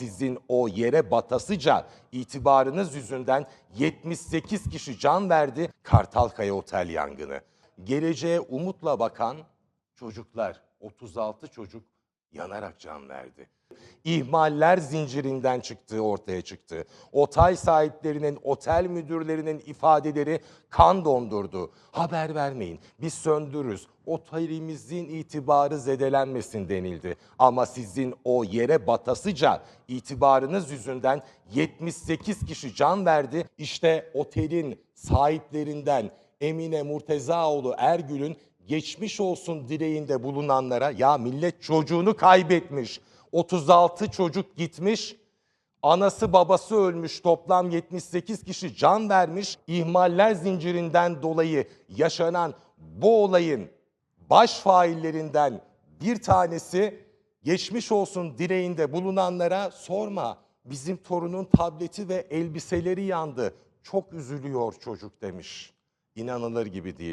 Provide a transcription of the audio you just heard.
sizin o yere batasıca itibarınız yüzünden 78 kişi can verdi Kartalkaya Otel yangını. Geleceğe umutla bakan çocuklar, 36 çocuk yanarak can verdi. İhmaller zincirinden çıktığı ortaya çıktı. Otel sahiplerinin, otel müdürlerinin ifadeleri kan dondurdu. Haber vermeyin, biz söndürürüz. Otelimizin itibarı zedelenmesin denildi. Ama sizin o yere batasıca itibarınız yüzünden 78 kişi can verdi. İşte otelin sahiplerinden Emine Murtezaoğlu Ergül'ün geçmiş olsun dileğinde bulunanlara ya millet çocuğunu kaybetmiş. 36 çocuk gitmiş. Anası babası ölmüş toplam 78 kişi can vermiş. İhmaller zincirinden dolayı yaşanan bu olayın baş faillerinden bir tanesi geçmiş olsun dileğinde bulunanlara sorma bizim torunun tableti ve elbiseleri yandı. Çok üzülüyor çocuk demiş. İnanılır gibi değil.